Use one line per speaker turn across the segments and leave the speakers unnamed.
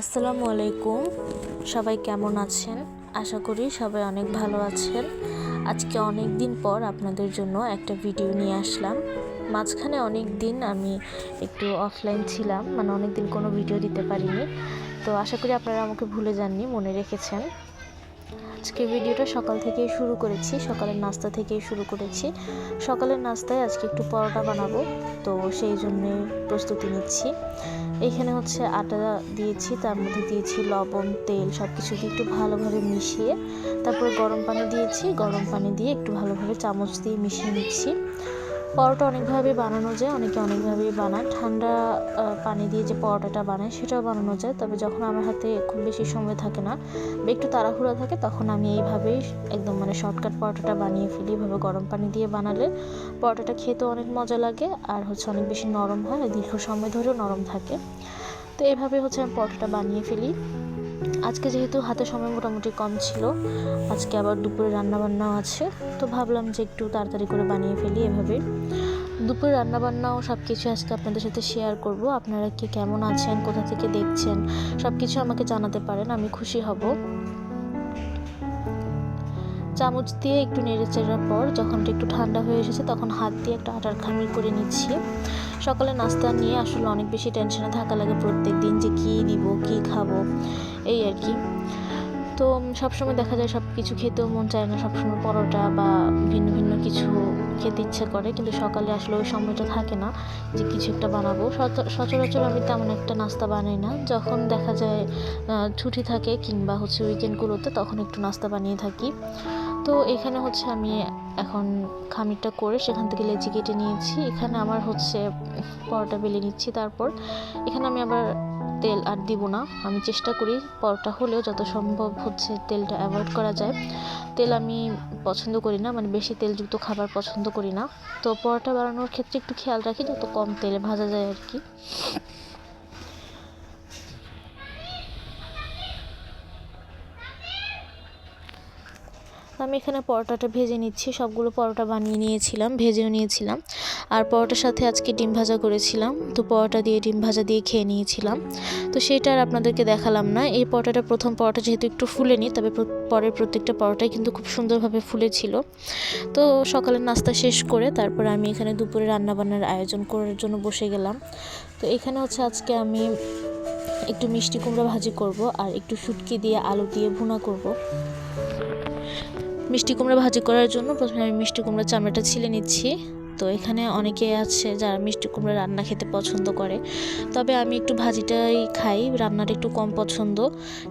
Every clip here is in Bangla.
আসসালামু আলাইকুম। সবাই কেমন আছেন? আশা করি সবাই অনেক ভালো আছেন। আজকে অনেক দিন পর আপনাদের জন্য একটা ভিডিও নিয়ে আসলাম। মাঝখানে অনেক দিন আমি একটু অফলাইন ছিলাম মানে অনেক দিন কোনো ভিডিও দিতে পারিনি। তো আশা করি আপনারা আমাকে ভুলে যাননি, মনে রেখেছেন। আজকে ভিডিওটা সকাল থেকেই শুরু করেছি, সকালের নাস্তা থেকেই শুরু করেছি। সকালের নাস্তায় আজকে একটু পরোটা বানাবো, তো সেই জন্যে প্রস্তুতি নিচ্ছি। এখানে হচ্ছে আটা দিয়েছি, তার মধ্যে দিয়েছি লবণ, তেল সব কিছু দিয়ে একটু ভালোভাবে মিশিয়ে, তারপর গরম পানি দিয়েছি। গরম পানি দিয়ে একটু ভালোভাবে চামচ দিয়ে মিশিয়ে নিচ্ছি। পরোটা অনেকভাবে বানানো যায়, অনেকে অনেকভাবেই বানায়। ঠান্ডা পানি দিয়ে যে পরোটাটা বানায়, সেটাও বানানো যায়। তবে যখন আমার হাতে খুব বেশি সময় থাকে না একটু তাড়াহুড়া থাকে, তখন আমি এইভাবেই একদম মানে শর্টকাট পরোটাটা বানিয়ে ফেলি। এভাবে গরম পানি দিয়ে বানালে পরোটাটা খেতেও অনেক মজা লাগে, আর হচ্ছে অনেক বেশি নরম হয় দীর্ঘ সময় ধরেও নরম থাকে। তো এইভাবে হচ্ছে আমি পরোটাটা বানিয়ে ফেলি। আজকে যেহেতু হাতে সময় মোটামুটি কম ছিল, আজকে আবার দুপুরে রান্নাবান্নাও আছে, তো ভাবলাম যে একটু তাড়াতাড়ি করে বানিয়ে ফেলি এভাবে। দুপুরে রান্নাবান্নাও সব কিছু আজকে আপনাদের সাথে শেয়ার করব, আপনারা কি কেমন আছেন, কোথা থেকে দেখছেন সব কিছু আমাকে জানাতে পারেন, আমি খুশি হব। চামচ দিয়ে একটু নেড়ে চেড়ার পর যখন একটু ঠান্ডা হয়ে এসেছে তখন হাত দিয়ে একটা আটার খামির করে নিচ্ছি। সকালে নাস্তা নিয়ে আসলে অনেক বেশি টেনশনে থাকা লাগে প্রত্যেক দিন যে কী দিব, কী খাব, এই আর কি। তো সবসময় দেখা যায় সব কিছু খেতেও মন চায় না, সবসময় পরোটা বা ভিন্ন ভিন্ন কিছু খেতে ইচ্ছে করে, কিন্তু সকালে আসলে ওই সময়টা থাকে না যে কিছু একটা বানাবো। সচ- সচরাচর আমি তেমন একটা নাস্তা বানাই না। যখন দেখা যায় ছুটি থাকে কিংবা হচ্ছে উইকেন্ডগুলোতে তখন একটু নাস্তা বানিয়ে থাকি। তো এখানে হচ্ছে আমি এখন খামিরটা করে সেখান থেকে লেচি কেটে নিয়েছি। এখানে আমার হচ্ছে পরোটা বেলে নিচ্ছি তারপর। এখানে আমি আবার তেল আর দিব না। আমি চেষ্টা করি, পরোটা হলেও যত সম্ভব হচ্ছে তেলটা অ্যাভয়েড করা যায়। তেল আমি পছন্দ করি না মানে বেশি তেলযুক্ত খাবার পছন্দ করি না। তো পরোটা বানানোর ক্ষেত্রে একটু খেয়াল রাখি, যত কম তেলে ভাজা যায় আর কি। আমি এখানে পরোটাটা ভেজে নিচ্ছি, সবগুলো পরোটা বানিয়ে নিয়েছিলাম, ভেজেও নিয়েছিলাম। আর পরোটার সাথে আজকে ডিম ভাজা করেছিলাম। তো পরোটা দিয়ে ডিম ভাজা দিয়ে খেয়ে নিয়েছিলাম। তো সেটা আর আপনাদেরকে দেখালাম না। এই পরোটাটা প্রথম পরোটা যেহেতু একটু ফুলেনি, তবে পরের প্রত্যেকটা পরোটাই কিন্তু খুব সুন্দরভাবে ফুলেছিল। তো সকালের নাস্তা শেষ করে তারপর আমি এখানে দুপুরে রান্নাবান্নার আয়োজন করার জন্য বসে গেলাম। তো এখানে হচ্ছে আজকে আমি একটু মিষ্টি কুমড়া ভাজি করব আর একটু শুটকি দিয়ে আলু দিয়ে ভুনা করব। মিষ্টি কুমড়া ভাজি করার জন্য প্রথমে আমি মিষ্টি কুমড়া চামড়াটা ছিলে নিচ্ছি। তো এখানে অনেকে আছে যারা মিষ্টি কুমড়া রান্না খেতে পছন্দ করে। তবে আমি একটু ভাজিটাই খাই, রান্নাটা একটু কম পছন্দ।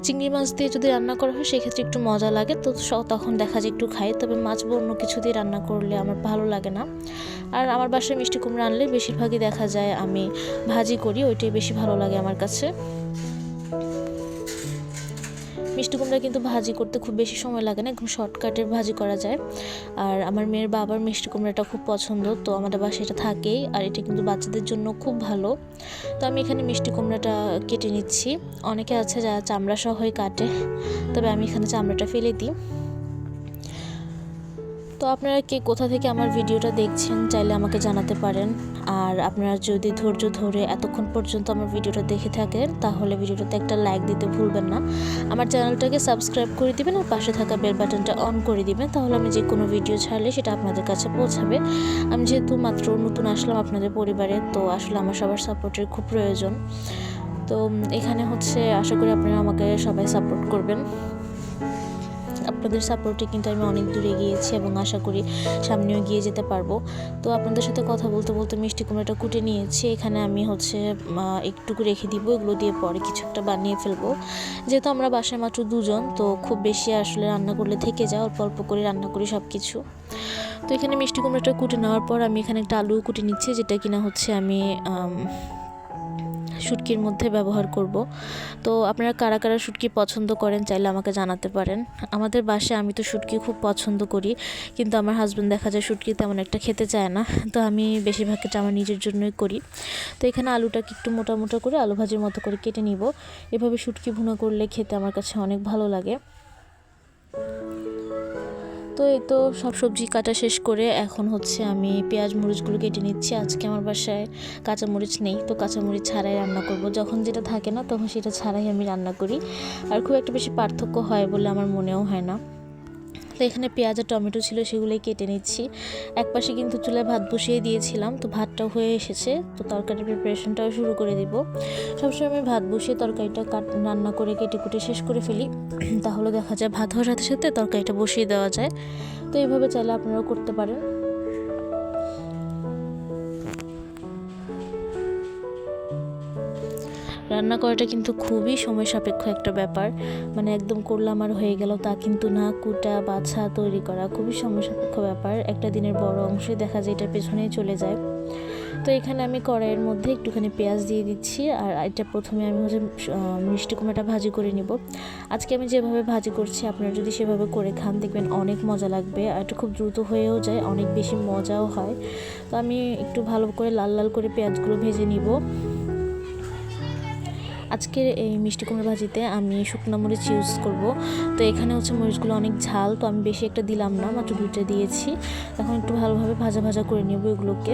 চিংড়ি মাছ দিয়ে যদি রান্না করা হয়, সেক্ষেত্রে একটু মজা লাগে। তো তখন দেখা যায় একটু খাই। তবে মাছ অন্য কিছু দিয়ে রান্না করলে আমার ভালো লাগে না। আর আমার বাসায় মিষ্টি কুমড়া আনলে বেশিরভাগই দেখা যায় আমি ভাজি করি, ওইটাই বেশি ভালো লাগে আমার কাছে। মিষ্টি কুমড়া কিন্তু ভাজি করতে খুব বেশি সময় লাগে না, একদম শর্টকাটের ভাজি করা যায়। আর আমার মেয়ের বাবার মিষ্টি কুমড়াটা খুব পছন্দ, তো আমাদের বাসায় এটা থাকেই, আর এটা কিন্তু বাচ্চাদের জন্য খুব ভালো। তো আমি এখানে মিষ্টি কুমড়াটা কেটে নিচ্ছি। অনেকে আছে যারা চামড়া সহই কাটে, তবে আমি এখানে চামড়াটা ফেলে দিই। তো আপনারা কে কোথা থেকে আমার ভিডিওটা দেখছেন, চাইলে আমাকে জানাতে পারেন। আর আপনারা যদি ধৈর্য ধরে এতক্ষণ পর্যন্ত আমার ভিডিওটা দেখে থাকেন, তাহলে ভিডিওটাতে একটা লাইক দিতে ভুলবেন না। আমার চ্যানেলটাকে সাবস্ক্রাইব করে দিবেন আর পাশে থাকা বেল বাটনটা অন করে দিবেন, তাহলে আমি যে কোনো ভিডিও ছাড়লে সেটা আপনাদের কাছে পৌঁছাবে। আমি যেহেতু মাত্র নতুন আসলাম আপনাদের পরিবারে, তো আসলে আমার সবার সাপোর্টের খুব প্রয়োজন। তো এখানে হচ্ছে আশা করি আপনারা আমাকে সবাই সাপোর্ট করবেন। আপনাদের সাপোর্টে কিন্তু আমি অনেক দূরে গিয়েছি এবং আশা করি সামনেও গিয়ে যেতে পারব। তো আপনাদের সাথে কথা বলতে বলতে মিষ্টি কুমড়াটা কুটে নিয়েছি। এখানে আমি হচ্ছে একটুকু রেখে দিব এগুলো দিয়ে পরে কিছু একটা বানিয়ে ফেলব। যেহেতু আমরা বাসায় মাত্র দুজন তো খুব বেশি আসলে রান্না করলে থেকে যায় অল্প অল্প করে রান্না করি সব কিছু তো এখানে মিষ্টি কুমড়াটা কুটে নেওয়ার পর আমি এখানে একটা আলু কুটে নিচ্ছি যেটা কিনা হচ্ছে আম, শুটকির মধ্যে ব্যবহার করব। তো আপনারা কারা কারা শুটকি পছন্দ করেন চাইলে আমাকে জানাতে পারেন। আমাদের বাসায় আমি তো শুটকি খুব পছন্দ করি, কিন্তু আমার হাজব্যান্ড দেখা যায় শুটকি তেমন একটা খেতে চায় না। তো আমি বেশিরভাগ ক্ষেত্রে আমার নিজের জন্যই করি। তো এখানে আলুটাকে একটু মোটা মোটা করে আলু ভাজির মতো করে কেটে নিব। এভাবে শুটকি ভুনা করলে খেতে আমার কাছে অনেক ভালো লাগে। তো এই তো সব সবজি কাটা শেষ করে এখন হচ্ছে আমি পেঁয়াজ মরিচগুলো কেটে নিচ্ছি। আজকে আমার বাসায় কাঁচা মরিচ নেই, তো কাঁচা মরিচ ছাড়াই রান্না করব। যখন যেটা থাকে না, তখন সেটা ছাড়াই আমি রান্না করি। আর খুব একটা বেশি পার্থক্য হয় বলে আমার মনেও হয় না। তো এখানে পেঁয়াজ আর টমেটো ছিল, সেগুলোই কেটে নিচ্ছি। এক পাশে কিন্তু চুলায় ভাত বসিয়ে দিয়েছিলাম, তো ভাতটাও হয়ে এসেছে, তো তরকারির প্রিপারেশনটাও শুরু করে দিব। সবসময় আমি ভাত বসিয়ে তরকারিটা কাট, রান্না করে কেটে কুটে শেষ করে ফেলি। তাহলে দেখা যায় ভাত হওয়ার সাথে সাথে তরকারিটা বসিয়ে দেওয়া যায়। তো এইভাবে চাইলে আপনারাও করতে পারেন। রান্না করাটা কিন্তু খুবই সময় সাপেক্ষ একটা ব্যাপার। মানে একদম করলাম আর হয়ে গেল তা কিন্তু না, কুটা, বাছা তৈরি করা খুবই সময় সাপেক্ষ ব্যাপার। একটা দিনের বড় অংশই দেখা যায় এটার পেছনেই চলে যায়। তো এখানে আমি কড়াইয়ের মধ্যে একটুখানি পেঁয়াজ দিয়ে দিচ্ছি আর এটা প্রথমে আমি হচ্ছে মিষ্টি কুমড়াটা ভাজি করে নিব। আজকে আমি যেভাবে ভাজি করছি, আপনারা যদি সেভাবে করে খান দেখবেন অনেক মজা লাগবে আর এটা খুব দ্রুত হয়েও যায়, অনেক বেশি মজাও হয়। তো আমি একটু ভালো করে লাল লাল করে পেঁয়াজগুলো ভেজে নিব। আজকের এই মিষ্টি কুমড়ো ভাজিতে আমি শুকনো মরিচ ইউজ করব। তো এখানে হচ্ছে মরিচগুলো অনেক ঝাল, তো আমি বেশি একটা দিলাম না, মাত্র দুইটা দিয়েছি। এখন একটু ভালোভাবে ভাজা ভাজা করে নেব এগুলোকে।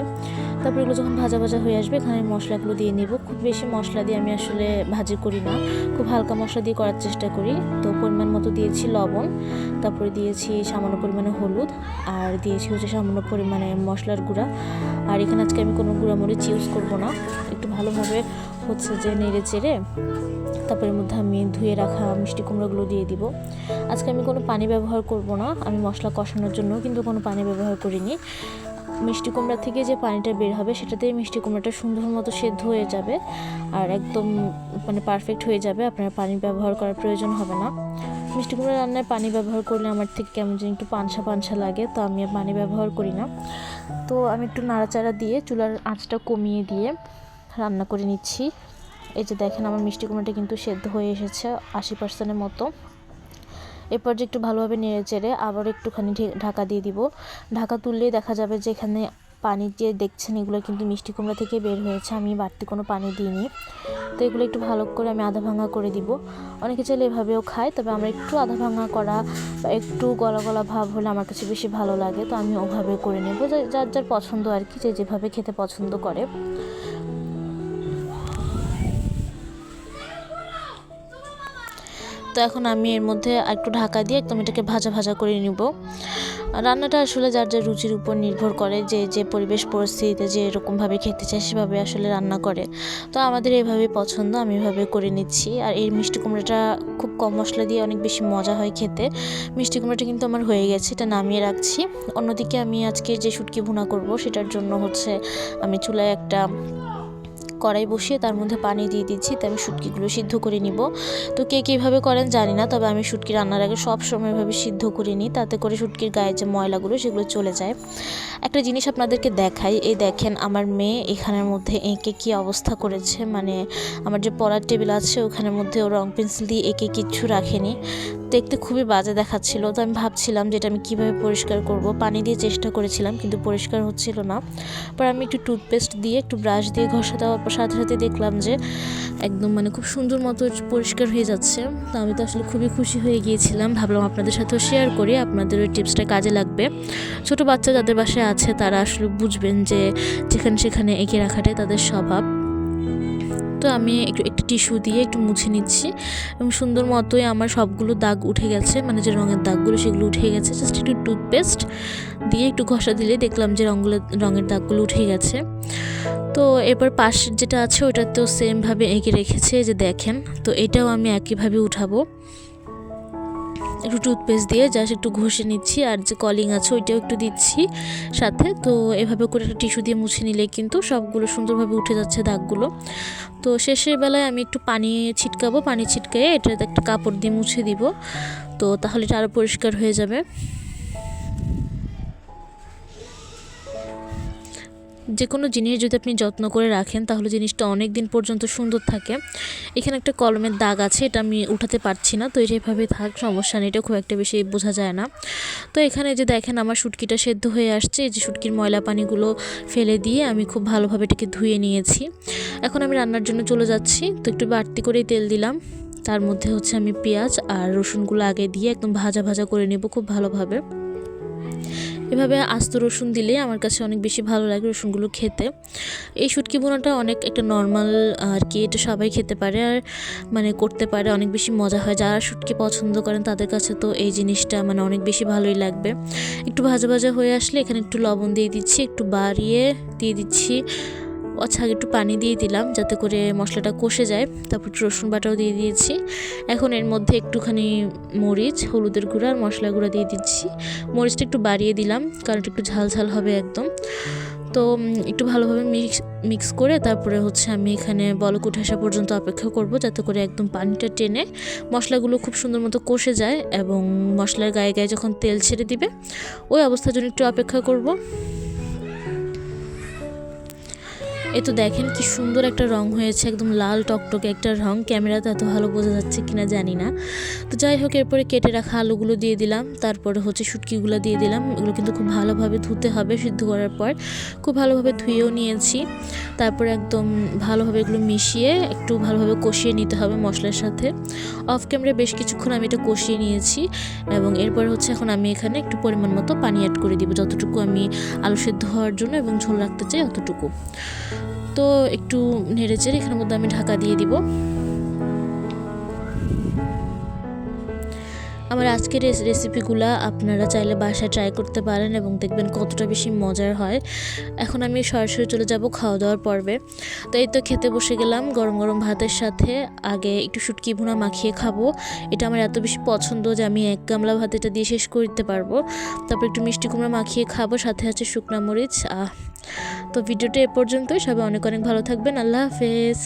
তারপর এগুলো যখন ভাজা ভাজা হয়ে আসবে, এখানে মশলাগুলো দিয়ে নেব। খুব বেশি মশলা দিয়ে আমি আসলে ভাজি করি না, খুব হালকা মশলা দিয়ে করার চেষ্টা করি। তো পরিমাণ মতো দিয়েছি লবণ, তারপরে দিয়েছি সামান্য পরিমাণে হলুদ, আর দিয়েছি হচ্ছে সামান্য পরিমাণে মশলার গুঁড়া। আর এখানে আজকে আমি কোনো গুঁড়া মরিচ ইউজ করব না, একটু ভালোভাবে হচ্ছে যে নেড়ে চেড়ে তারপরের মধ্যে আমি ধুয়ে রাখা মিষ্টি কুমড়োগুলো দিয়ে দিব। আজকে আমি কোনো পানি ব্যবহার করব না, আমি মশলা কষানোর জন্য কিন্তু কোনো পানি ব্যবহার করিনি। মিষ্টি কুমড়া থেকে যে পানিটা বের হবে সেটাতেই মিষ্টি কুমড়াটা সুন্দর মতো সেদ্ধ হয়ে যাবে আর একদম মানে পারফেক্ট হয়ে যাবে, আপনার পানি ব্যবহার করার প্রয়োজন হবে না। মিষ্টি কুমড়া রান্নায় পানি ব্যবহার করলে আমার থেকে কেমন যেন একটু পানসা পানসা লাগে, তো আমি পানি ব্যবহার করি না। তো আমি একটু নাড়াচাড়া দিয়ে চুলার আঁচটা কমিয়ে দিয়ে রান্না করে নিচ্ছি। এই যে দেখেন আমার মিষ্টি কুমড়োটা কিন্তু সেদ্ধ হয়ে এসেছে আশি পার্সেন্টের মতো। এরপর যে একটু ভালোভাবে নেড়ে চেড়ে আবার একটুখানি ঢাকা দিয়ে দিব। ঢাকা তুললেই দেখা যাবে যে এখানে পানি যে দেখছেন এগুলো কিন্তু মিষ্টি কুমড়া থেকে বের হয়েছে, আমি বাড়তি কোনো পানি দিইনি। তো এগুলো একটু ভালো করে আমি আধা ভাঙা করে দিব। অনেকে চাইলে এভাবেও খায়, তবে আমরা একটু আধা ভাঙা করা একটু গলা গলা ভাব হলে আমার কাছে বেশি ভালো লাগে, তো আমি ওভাবে করে নেব। যার যার পছন্দ আর কি, যে যেভাবে খেতে পছন্দ করে। তো এখন আমি এর মধ্যে একটু ঢাকা দিয়ে একদম এটাকে ভাজা ভাজা করে নিব। রান্নাটা আসলে যার যার রুচির উপর নির্ভর করে, যে যে পরিবেশ পরিস্থিতিতে যে এরকমভাবে খেতে চায় সেভাবে আসলে রান্না করে। তো আমাদের এইভাবেই পছন্দ, আমি এভাবে করে নিচ্ছি। আর এই মিষ্টি কুমড়োটা খুব কম মশলা দিয়ে অনেক বেশি মজা হয় খেতে। মিষ্টি কুমড়োটা কিন্তু আমার হয়ে গেছে, এটা নামিয়ে রাখছি। অন্যদিকে আমি আজকে যে শুটকি ভুনা করব, সেটার জন্য হচ্ছে আমি চুলায় একটা কড়াই বসিয়ে তার মধ্যে পানি দিয়ে দিচ্ছি, তো আমি শুটকিগুলো সিদ্ধ করে নিব। তো কে কীভাবে করেন জানি না, তবে আমি শুটকি রান্নার আগে সব সময় এভাবে সিদ্ধ করে নিই, তাতে করে শুটকির গায়ে যে ময়লাগুলো, সেগুলো চলে যায়। একটা জিনিস আপনাদেরকে দেখাই, এই দেখেন আমার মেয়ে এখানের মধ্যে এঁকে কী অবস্থা করেছে মানে আমার যে পড়ার টেবিল আছে ওখানের মধ্যে ও রং পেন্সিল দিয়ে এঁকে কিচ্ছু রাখেনি। দেখতে খুবই বাজে দেখাচ্ছিল। তো আমি ভাবছিলাম যে এটা আমি কীভাবে পরিষ্কার করব। পানি দিয়ে চেষ্টা করেছিলাম, কিন্তু পরিষ্কার হচ্ছিল না। পর আমি একটু টুথপেস্ট দিয়ে, একটু ব্রাশ দিয়ে ঘষা দেওয়ার পর সাথে সাথে দেখলাম যে একদম মানে খুব সুন্দর মতো পরিষ্কার হয়ে যাচ্ছে। তো আমি তো আসলে খুবই খুশি হয়ে গিয়েছিলাম। ভাবলাম আপনাদের সাথেও শেয়ার করি, আপনাদের ওই টিপসটা কাজে লাগবে। ছোট বাচ্চা যাদের বাসায় আছে, তারা আসলে বুঝবেন যে যেখানে সেখানে এঁকে রাখাটাই তাদের স্বভাব। তো আমি একটু একটু টিস্যু দিয়ে একটু মুছে নিচ্ছি এবং সুন্দর মতোই আমার সবগুলো দাগ উঠে গেছে মানে যে রঙের দাগগুলো সেগুলো উঠে গেছে। জাস্ট একটু টুথপেস্ট দিয়ে একটু ঘষা দিলে দেখলাম যে রঙগুলো, রঙের দাগগুলো উঠে গেছে। তো এবার পাশের যেটা আছে ওটাতেও সেমভাবে এঁকে রেখেছে যে দেখেন। তো এটাও আমি একইভাবে উঠাবো। একটু টুথপেস্ট দিয়ে জাস্ট একটু ঘষে নিচ্ছি আর যে কলিং আছে ওইটাও একটু দিচ্ছি সাথে। তো এভাবে করে একটা টিস্যু দিয়ে মুছে নিলে কিন্তু সবগুলো সুন্দরভাবে উঠে যাচ্ছে দাগগুলো। তো শেষের বেলায় আমি একটু পানি ছিটকাবো, পানি ছিটকায়ে এটা একটা কাপড় দিয়ে মুছে দিব। তো তাহলে এটা আরও পরিষ্কার হয়ে যাবে। যে কোনো জিনিস যদি আপনি যত্ন করে রাখেন, তাহলে জিনিসটা অনেক দিন পর্যন্ত সুন্দর থাকে। এখানে একটা কলমের দাগ আছে, এটা আমি উঠাতে পারছি না, তো এইভাবে থাক, সমস্যা নেই, এটা খুব একটা বেশি বোঝা যায় না। তো এখানে যে দেখেন আমার শুটকিটা সেদ্ধ হয়ে আসছে যে শুটকির ময়লা পানিগুলো ফেলে দিয়ে আমি খুব ভালোভাবে এটাকে ধুয়ে নিয়েছি। এখন আমি রান্নার জন্য চলে যাচ্ছি, তো একটু বাড়তি করেই তেল দিলাম। তার মধ্যে হচ্ছে আমি পেঁয়াজ আর রসুনগুলো আগে দিয়ে একদম ভাজা ভাজা করে নেব খুব ভালোভাবে। এভাবে আস্ত রসুন দিলে আমার কাছে অনেক বেশি ভালো লাগে রসুনগুলো খেতে। এই শুটকি বোনাটা অনেক একটা নর্মাল আর কি, এটা সবাই খেতে পারে আর মানে করতে পারে, অনেক বেশি মজা হয়। যারা শুটকি পছন্দ করেন তাদের কাছে তো এই জিনিসটা মানে অনেক বেশি ভালোই লাগবে। একটু ভাজা ভাজা হয়ে আসলে এখানে একটু লবণ দিয়ে দিচ্ছি, একটু বাড়িয়ে দিয়ে দিচ্ছি। আগে একটু পানি দিয়ে দিলাম যাতে করে মশলাটা কষে যায়। তারপর একটু রসুন বাটাও দিয়ে দিয়েছি। এখন এর মধ্যে একটুখানি মরিচ, হলুদের গুঁড়া আর মশলা গুঁড়া দিয়ে দিচ্ছি। মরিচটা একটু বাড়িয়ে দিলাম, কারণ একটু ঝাল ঝাল হবে একদম। তো একটু ভালোভাবে মিক্স মিক্স করে তারপরে হচ্ছে আমি এখানে বলক উঠে আসা পর্যন্ত অপেক্ষা করব যাতে করে একদম পানিটা টেনে মশলাগুলো খুব সুন্দর মতো কষে যায় এবং মশলার গায়ে গায়ে যখন তেল ছেড়ে দিবে, ওই অবস্থার জন্য একটু অপেক্ষা করব। এই তো দেখেন কি সুন্দর একটা রং হয়েছে, একদম লাল টকটকে একটা রং। ক্যামেরাতে এত ভালো বোঝা যাচ্ছে কিনা জানি না। তো যাই হোক, এরপরে কেটে রাখা আলুগুলো দিয়ে দিলাম, তারপরে হচ্ছে শুটকিগুলো দিয়ে দিলাম। এগুলো কিন্তু খুব ভালোভাবে ধুতে হবে সিদ্ধ করার পর। খুব ভালোভাবে ধুয়েও নিয়েছি। তারপরে একদম ভালোভাবে এগুলো মিশিয়ে একটু ভালোভাবে কষিয়ে নিতে হবে মশলার সাথে। অফ ক্যামেরা বেশ কিছুক্ষণ আমি এটা কষিয়ে নিয়েছি এবং এরপর হচ্ছে এখন আমি এখানে একটু পরিমাণ মতো পানি অ্যাড করে দিব, যতটুকু আমি আলু সেদ্ধ হওয়ার জন্য এবং ঝোল রাখতে চাই অতটুকু। তো একটু নেড়ে চেড়ে এখানের মধ্যে আমি ঢাকা দিয়ে দিব। আমার আজকের এই রেসিপিগুলো আপনারা চাইলে বাসায় ট্রাই করতে পারেন এবং দেখবেন কতটা বেশি মজার হয়। এখন আমি সরাসরি চলে যাব খাওয়া দাওয়ার পর্বে। তো এই তো খেতে বসে গেলাম গরম গরম ভাতের সাথে। আগে একটু শুটকি ভুনা মাখিয়ে খাব। এটা আমার এত বেশি পছন্দ যে আমি এক গামলা ভাত এটা দিয়ে শেষ করতে পারব। তারপর একটু মিষ্টি কুমড়া মাখিয়ে খাব, সাথে আছে শুকনা মরিচ। আহ! তো ভিডিওটা এ পর্যন্তই। সবাই অনেক অনেক ভালো থাকবেন। আল্লাহ হাফেজ।